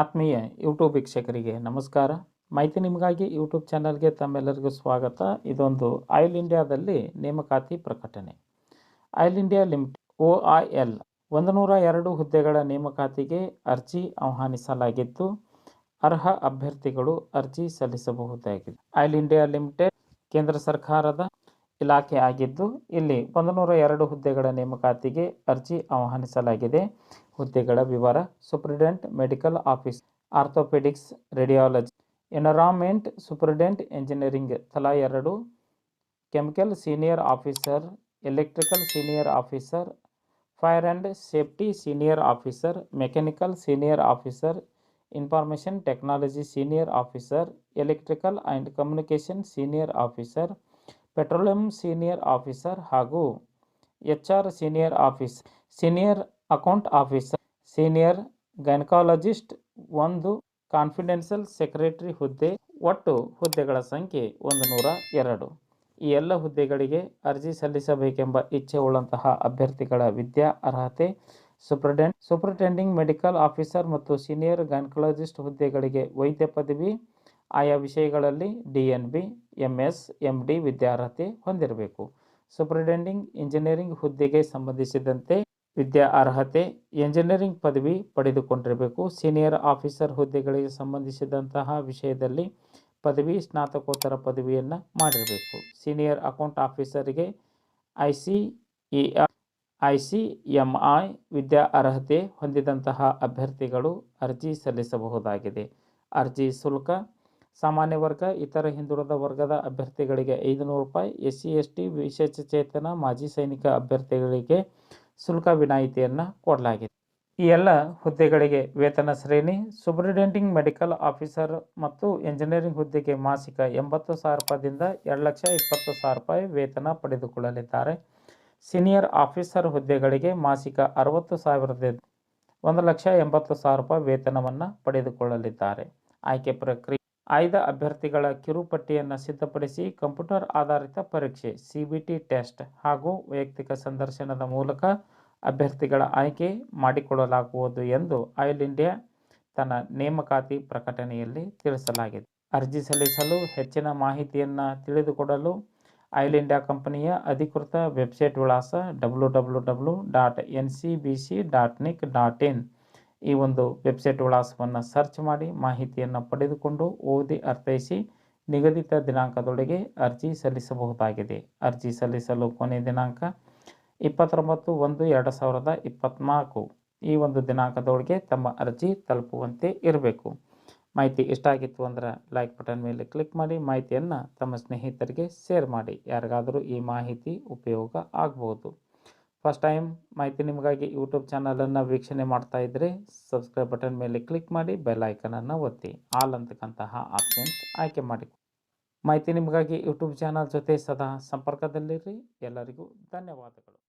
ಆತ್ಮೀಯ ಯೂಟ್ಯೂಬ್ ವೀಕ್ಷಕರಿಗೆ ನಮಸ್ಕಾರ. ಮಾಹಿತಿ ನಿಮಗಾಗಿ ಯೂಟ್ಯೂಬ್ ಚಾನಲ್ಗೆ ತಮ್ಮೆಲ್ಲರಿಗೂ ಸ್ವಾಗತ. ಇದೊಂದು ಆಯಿಲ್ ಇಂಡಿಯಾದಲ್ಲಿ ನೇಮಕಾತಿ ಪ್ರಕಟಣೆ. Oil India limited O I L ಒಂದು ಎರಡು ಹುದ್ದೆಗಳ ನೇಮಕಾತಿಗೆ ಅರ್ಜಿ ಆಹ್ವಾನಿಸಲಾಗಿದ್ದು ಅರ್ಹ ಅಭ್ಯರ್ಥಿಗಳು ಅರ್ಜಿ ಸಲ್ಲಿಸಬಹುದಾಗಿದೆ. ಆಯಿಲ್ ಇಂಡಿಯಾ ಲಿಮಿಟೆಡ್, ಕೇಂದ್ರ ಸರ್ಕಾರದ ಇಲಾಖೆ ಆಗಿದ್ದು, ಇಲ್ಲಿ ಒಂದು ನೂರ ಎರಡು ಹುದ್ದೆಗಳ ನೇಮಕಾತಿಗೆ ಅರ್ಜಿ ಆಹ್ವಾನಿಸಲಾಗಿದೆ. ಹುದ್ದೆಗಳ ವಿವರ superintendent medical office, orthopaedics, radiology, environment superintendent engineering ತಲಾ ಎರಡು, chemical senior officer, electrical senior officer, fire and safety senior officer, mechanical senior officer, information technology senior officer, electrical and communication senior officer petroleum senior officer ಹಾಗೂ H R senior office, senior account officer, senior gynaecologist, ಒಂದು confidential secretary ಹುದ್ದೆ, ಒಟ್ಟು ಹುದ್ದೆಗಳ ಸಂಖ್ಯೆ ಒಂದು ನೂರ ಎರಡು. ಈ ಎಲ್ಲ ಹುದ್ದೆಗಳಿಗೆ ಅರ್ಜಿ ಸಲ್ಲಿಸಬೇಕೆಂಬ ಇಚ್ಛೆ ಉಳ್ಳಂತಹ ಅಭ್ಯರ್ಥಿಗಳ ವಿದ್ಯಾ ಅರ್ಹತೆ ಸೂಪ್ರಿಡೆಂಟ್ ಸೂಪ್ರಿಟೆಂಡಿಂಗ್ ಮೆಡಿಕಲ್ ಆಫೀಸರ್ ಮತ್ತು ಸೀನಿಯರ್ ಗೈನಕಾಲಜಿಸ್ಟ್ ಹುದ್ದೆಗಳಿಗೆ ವೈದ್ಯ ಪದವಿ ಆಯಾ ವಿಷಯಗಳಲ್ಲಿ D N B M S M D ವಿದ್ಯಾರ್ಹತೆ ಹೊಂದಿರಬೇಕು. ಸೂಪರಿಂಟೆಂಡಿಂಗ್ ಇಂಜಿನಿಯರಿಂಗ್ ಹುದ್ದೆಗೆ ಸಂಬಂಧಿಸಿದಂತೆ ವಿದ್ಯಾ ಅರ್ಹತೆ ಎಂಜಿನಿಯರಿಂಗ್ ಪದವಿ ಪಡೆದುಕೊಂಡಿರಬೇಕು. ಸೀನಿಯರ್ ಆಫೀಸರ್ ಹುದ್ದೆಗಳಿಗೆ ಸಂಬಂಧಿಸಿದಂತಹ ವಿಷಯದಲ್ಲಿ ಪದವಿ, ಸ್ನಾತಕೋತ್ತರ ಪದವಿಯನ್ನು ಮಾಡಿರಬೇಕು. Senior account ಆಫೀಸರ್ಗೆ I C E I C M I ವಿದ್ಯಾ ಅರ್ಹತೆ ಹೊಂದಿದಂತಹ ಅಭ್ಯರ್ಥಿಗಳು ಅರ್ಜಿ ಸಲ್ಲಿಸಬಹುದಾಗಿದೆ. ಅರ್ಜಿ ಶುಲ್ಕ ಸಾಮಾನ್ಯ ವರ್ಗ, ಇತರ ಹಿಂದುಳಿದ ವರ್ಗದ ಅಭ್ಯರ್ಥಿಗಳಿಗೆ ಐದುನೂರು ರೂಪಾಯಿ ಎಸ್ ಸಿ ಎಸ್ ಟಿ ವಿಶೇಷಚೇತನ ಮಾಜಿ ಸೈನಿಕ ಅಭ್ಯರ್ಥಿಗಳಿಗೆ ಶುಲ್ಕ ವಿನಾಯಿತಿಯನ್ನು ಕೊಡಲಾಗಿದೆ. ಈ ಎಲ್ಲ ಹುದ್ದೆಗಳಿಗೆ ವೇತನ ಶ್ರೇಣಿ, ಸೂಪರಿಂಟೆಂಡಿಂಗ್ ಮೆಡಿಕಲ್ ಆಫೀಸರ್ ಮತ್ತು ಎಂಜಿನಿಯರಿಂಗ್ ಹುದ್ದೆಗೆ ಮಾಸಿಕ ಎಂಬತ್ತು ಸಾವಿರ ರೂಪಾಯಿದಿಂದ ಎರಡು ಲಕ್ಷ ಇಪ್ಪತ್ತು ಸಾವಿರ ರೂಪಾಯಿ ವೇತನ ಪಡೆದುಕೊಳ್ಳಲಿದ್ದಾರೆ. ಸೀನಿಯರ್ ಆಫೀಸರ್ ಹುದ್ದೆಗಳಿಗೆ ಮಾಸಿಕ ಅರವತ್ತು ಸಾವಿರದ ಒಂದು ಲಕ್ಷ ಎಂಬತ್ತು ಸಾವಿರ ರೂಪಾಯಿ ವೇತನವನ್ನು ಪಡೆದುಕೊಳ್ಳಲಿದ್ದಾರೆ. ಆಯ್ಕೆ ಪ್ರಕ್ರಿಯೆ ಆಯ್ದ ಅಭ್ಯರ್ಥಿಗಳ ಕಿರುಪಟ್ಟಿಯನ್ನು ಸಿದ್ಧಪಡಿಸಿ ಕಂಪ್ಯೂಟರ್ ಆಧಾರಿತ ಪರೀಕ್ಷೆ, ಸಿ ಬಿ ಟಿ ಟೆಸ್ಟ್ ಹಾಗೂ ವೈಯಕ್ತಿಕ ಸಂದರ್ಶನದ ಮೂಲಕ ಅಭ್ಯರ್ಥಿಗಳ ಆಯ್ಕೆ ಮಾಡಿಕೊಳ್ಳಲಾಗುವುದು ಎಂದು ಆಯಿಲ್ ಇಂಡಿಯಾ ತನ್ನ ನೇಮಕಾತಿ ಪ್ರಕಟಣೆಯಲ್ಲಿ ತಿಳಿಸಲಾಗಿದೆ. ಅರ್ಜಿ ಸಲ್ಲಿಸಲು ಹೆಚ್ಚಿನ ಮಾಹಿತಿಯನ್ನು ತಿಳಿದುಕೊಡಲು ಆಯಿಲ್ ಇಂಡಿಯಾ ಕಂಪನಿಯ ಅಧಿಕೃತ ವೆಬ್ಸೈಟ್ ವಿಳಾಸ W W W dot N C B C dot nic dot in ಈ ಒಂದು ವೆಬ್ಸೈಟ್ ವಿಳಾಸವನ್ನು ಸರ್ಚ್ ಮಾಡಿ ಮಾಹಿತಿಯನ್ನು ಪಡೆದುಕೊಂಡು ಓದಿ ಅರ್ಥೈಸಿ ನಿಗದಿತ ದಿನಾಂಕದೊಳಗೆ ಅರ್ಜಿ ಸಲ್ಲಿಸಬಹುದಾಗಿದೆ. ಅರ್ಜಿ ಸಲ್ಲಿಸಲು ಕೊನೆ ದಿನಾಂಕ ಇಪ್ಪತ್ತೊಂಬತ್ತು ಒಂದು ಎರಡು ಸಾವಿರದ ಇಪ್ಪತ್ತ್ನಾಲ್ಕು ಈ ಒಂದು ದಿನಾಂಕದೊಳಗೆ ತಮ್ಮ ಅರ್ಜಿ ತಲುಪುವಂತೆ ಇರಬೇಕು. ಮಾಹಿತಿ ಇಷ್ಟ ಆಗಿತ್ತು ಅಂದ್ರೆ ಲೈಕ್ ಬಟನ್ ಮೇಲೆ ಕ್ಲಿಕ್ ಮಾಡಿ ಮಾಹಿತಿಯನ್ನು ತಮ್ಮ ಸ್ನೇಹಿತರಿಗೆ ಶೇರ್ ಮಾಡಿ. ಯಾರಿಗಾದರೂ ಈ ಮಾಹಿತಿ ಉಪಯೋಗ ಆಗ್ಬೋದು. ಫಸ್ಟ್ ಟೈಮ್ ಮಾಹಿತಿ ನಿಮಗಾಗಿ ಯೂಟ್ಯೂಬ್ ಚಾನಲನ್ನು ವೀಕ್ಷಣೆ ಮಾಡ್ತಾ ಇದ್ದರೆ ಸಬ್ಸ್ಕ್ರೈಬ್ ಬಟನ್ ಮೇಲೆ ಕ್ಲಿಕ್ ಮಾಡಿ ಬೆಲ್ ಐಕನನ್ನು ಒತ್ತಿ. ಆಲ್ ಅಂತಕ್ಕಂತಹ ಆಪ್ಷನ್ಸ್ ಆಯ್ಕೆ ಮಾಡಿ. ಮಾಹಿತಿ ನಿಮಗಾಗಿ ಯೂಟ್ಯೂಬ್ ಚಾನಲ್ ಜೊತೆ ಸದಾ ಸಂಪರ್ಕದಲ್ಲಿರಿ. ಎಲ್ಲರಿಗೂ ಧನ್ಯವಾದಗಳು.